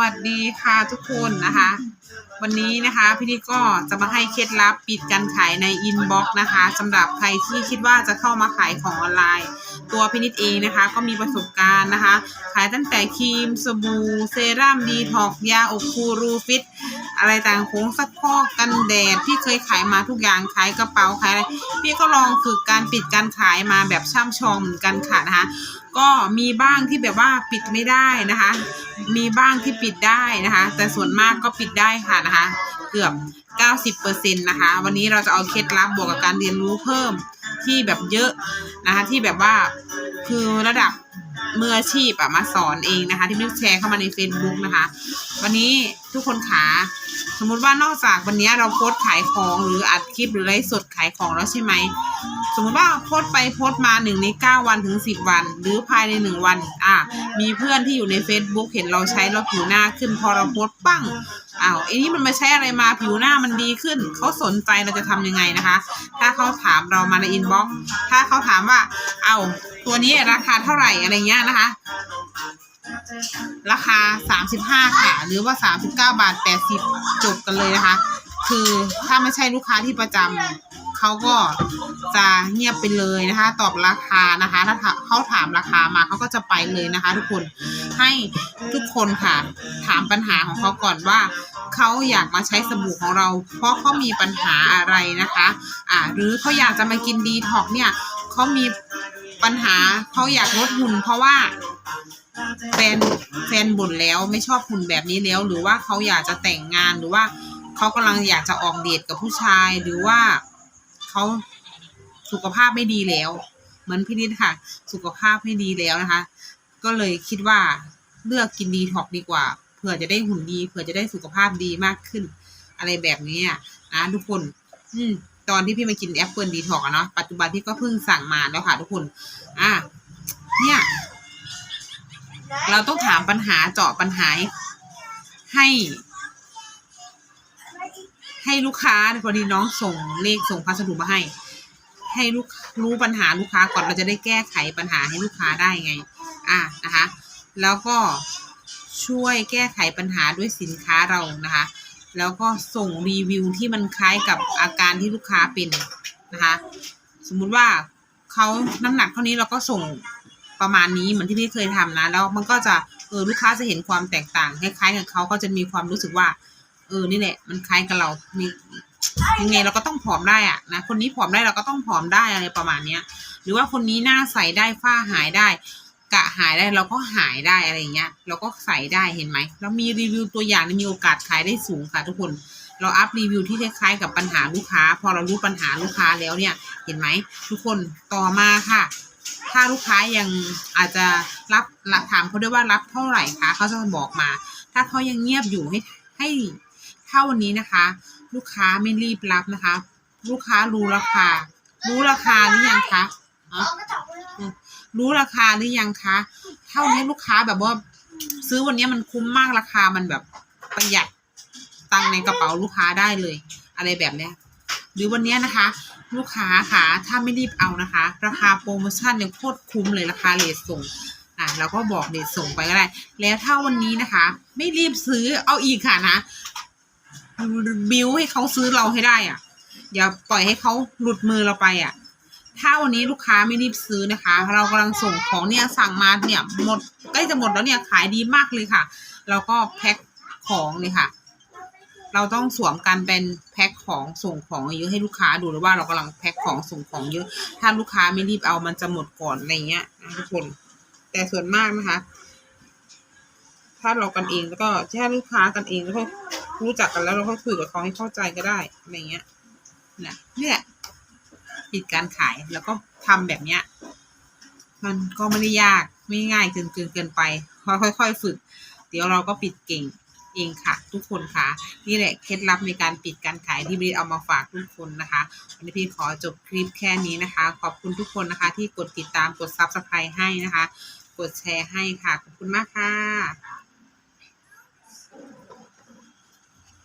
วัสดีค่ะทุกคนนะคะ วันนี้นะคะพี่นิดก็จะมาให้เคล็ดลับปิดการขายในอินบ็อกซ์นะคะสำหรับใครที่คิดว่าจะเข้ามาขายของออนไลน์ ตัวพี่นิดเองนะคะ ก็มีประสบการณ์นะคะ ขายตั้งแต่ครีมสบู่เซรั่มดีท็อกยาอบคูรูฟิต อะไรต่างโค้งซักพอกกันแดดพี่เคยขายมาทุกอย่างขายกระเป๋าขายอะไรพี่ก็ลองฝึกการปิดการขายมาแบบช่ำชองเหมือนกันค่ะนะคะก็มีบ้างที่แบบว่าปิดไม่ได้นะคะ มีบ้างที่ปิดได้นะคะ แต่ส่วนมากก็ปิดได้ค่ะนะคะ เกือบ 90%นะคะ วันนี้เราจะเอาเคล็ดลับบวกกับการเรียนรู้เพิ่มที่แบบเยอะนะคะที่แบบว่าคือระดับ มืออาชีพอะมาสอนเองนะคะ ที่มิวแชร์เข้ามาใน Facebook นะคะ วันนี้ทุกคนขาสมมุติว่านอกจากวันนี้เราโพสขายของหรืออัดคลิปหรือไลฟ์สดขายของแล้วใช่ไหมสมมติว่าโพสไปโพสมาหนึ่งในเก้าวันถึงสิบวัน หรือภายในหนึ่งวัน อะมีเพื่อนที่อยู่ใน Facebook เห็นเราใช้เราผิวหน้าขึ้นพอเราโพสปั้ง อ้าวไอ้นี่มันมาใช้อะไรมาผิวหน้ามันดีขึ้น เขาสนใจเราจะทำยังไงนะคะ ถ้าเขาถามเรามาในอินบ็อกซ์ถ้าเขาถามว่าเอาตัวนี้ราคาเท่าไหร่อะไรเงี้ยนะคะ ราคา35ค่ะ หรือว่า39บเก้าบาท80จบกันเลยนะคะ คือถ้าไม่ใช่ลูกค้าที่ประจำเขาก็จะเงียบไปเลยนะคะ ตอบราคานะคะ ถ้าเขาถามราคามาเขาก็จะไปเลยนะคะ ทุกคนให้ทุกคนค่ะ ถามปัญหาของเขาก่อนว่า เขาอยากมาใช้สบู่ของเรา เพราะเขามีปัญหาอะไรนะคะอ่าหรือเขาอยากจะมากินดีท็อกเนี่ยเขามีปัญหาเขาอยากลดหุ่นเพราะว่าแฟนแฟนบ่นแล้วไม่ชอบหุ่นแบบนี้แล้ว หรือว่าเขาอยากจะแต่งงานหรือว่าเขากำลังอยากจะออกเดทกับผู้ชายหรือว่าเขาสุขภาพไม่ดีแล้วเหมือนพี่นิดค่ะ สุขภาพไม่ดีแล้วนะคะ ก็เลยคิดว่าเลือกกินดีท็อกดีกว่า เผื่อจะได้หุ่นดีเผื่อจะได้สุขภาพดีมากขึ้น อะไรแบบนี้นะทุกคน อืมตอนที่พี่มากินแอปเปิลดีท็อกเนาะปัจจุบันพี่ก็เพิ่งสั่งมาแล้วค่ะทุกคน อะเนี่ย เราต้องถามปัญหาเจาะปัญหาให้ ให้ลูกค้าพอดีน้องส่งเลขส่งพัสดุมาให้ ให้ลูกรู้ปัญหาลูกค้าก่อนเราจะได้แก้ไขปัญหาให้ลูกค้าได้ไง อะนะคะ แล้วก็ ช่วยแก้ไขปัญหาด้วยสินค้าเรานะคะ แล้วก็ส่งรีวิวที่มันคล้ายกับอาการที่ลูกค้าเป็นนะคะ สมมุติว่าเขาน้ำหนักเท่านี้เราก็ส่งประมาณนี้เหมือนที่พี่เคยทำนะ แล้วมันก็จะเออลูกค้าจะเห็นความแตกต่างคล้ายๆกับเขาก็จะมีความรู้สึกว่า เออนี่แหละมันคล้ายกับเรามียังไงเราก็ต้องผอมได้อะนะคนนี้ผอมได้เราก็ต้องผอมได้อะไรประมาณเนี้ย หรือว่าคนนี้หน้าใสได้ฝ้าหายได้ กะหายได้เราก็หายได้อะไรเงี้ย เราก็ใส่ได้เห็นไหมเรามีรีวิวตัวอย่างมีโอกาสขายได้สูงค่ะทุกคน เราอัพรีวิวที่คล้ายๆกับปัญหาลูกค้า พอเรารู้ปัญหาลูกค้าแล้วเนี่ย เห็นไหมทุกคนต่อมาค่ะ ถ้าลูกค้ายังอาจจะรับรับถามเขาด้วยว่ารับเท่าไหร่คะเขาจะบอกมา ถ้าเขายังเงียบอยู่ให้ให้ถ้าวันนี้นะคะ ลูกค้าไม่รีบรับนะคะ ลูกค้ารู้ราคา รู้ราคาหรือยังคะอ๋อ รู้ราคาหรือยังคะ เท่านี้ลูกค้าแบบว่า ซื้อวันนี้มันคุ้มมากราคามันแบบประหยัดตังในกระเป๋าลูกค้าได้เลย อะไรแบบเนี้ย หรือวันนี้นะคะ ลูกค้าค่ะถ้าไม่รีบเอานะคะ ราคาโปรโมชั่นเนี่ยโคตรคุ้มเลยราคาเลทส่งอะเราก็บอกเลทส่งไปก็ได้ แล้วถ้าวันนี้นะคะ ไม่รีบซื้อเอาอีกค่ะนะบิวให้เขาซื้อเราให้ได้อะ อย่าปล่อยให้เขาหลุดมือเราไปอะ ถ้าวันนี้ลูกค้าไม่รีบซื้อนะคะ เรากำลังส่งของเนี่ยสั่งมาเนี่ยหมดใกล้จะหมดแล้วเนี่ยขายดีมากเลยค่ะเราก็แพ็คของเลยค่ะ เราต้องสวมกันเป็นแพ็คของส่งของเยอะให้ลูกค้าดูเลยว่าเรากำลังแพ็คของส่งของเยอะ ถ้าลูกค้าไม่รีบเอามันจะหมดก่อนอะไรเงี้ยนะทุกคน แต่ส่วนมากนะคะ ถ้าเรากันเองแล้วก็แค่ลูกค้ากันเองแล้วก็รู้จักกันแล้วเราก็คุยกับเขาให้เข้าใจก็ได้อะไรเงี้ยนะเนี่ย ปิดการขาย แล้วก็ทำแบบเนี้ย มันก็ไม่ได้ยากไม่ง่ายเกินเกินเกินไปค่อยๆฝึก เดี๋ยวเราก็ปิดเก่งเองค่ะ ทุกคนค่ะ นี่แหละเคล็ดลับในการปิดการขายที่บีเอามาฝากทุกคนนะคะวันนี้พี่ขอจบคลิปแค่นี้นะคะ ขอบคุณทุกคนนะคะ ที่กดติดตามกดซับสไครต์ให้นะคะ กดแชร์ให้ค่ะ ขอบคุณมากค่ะ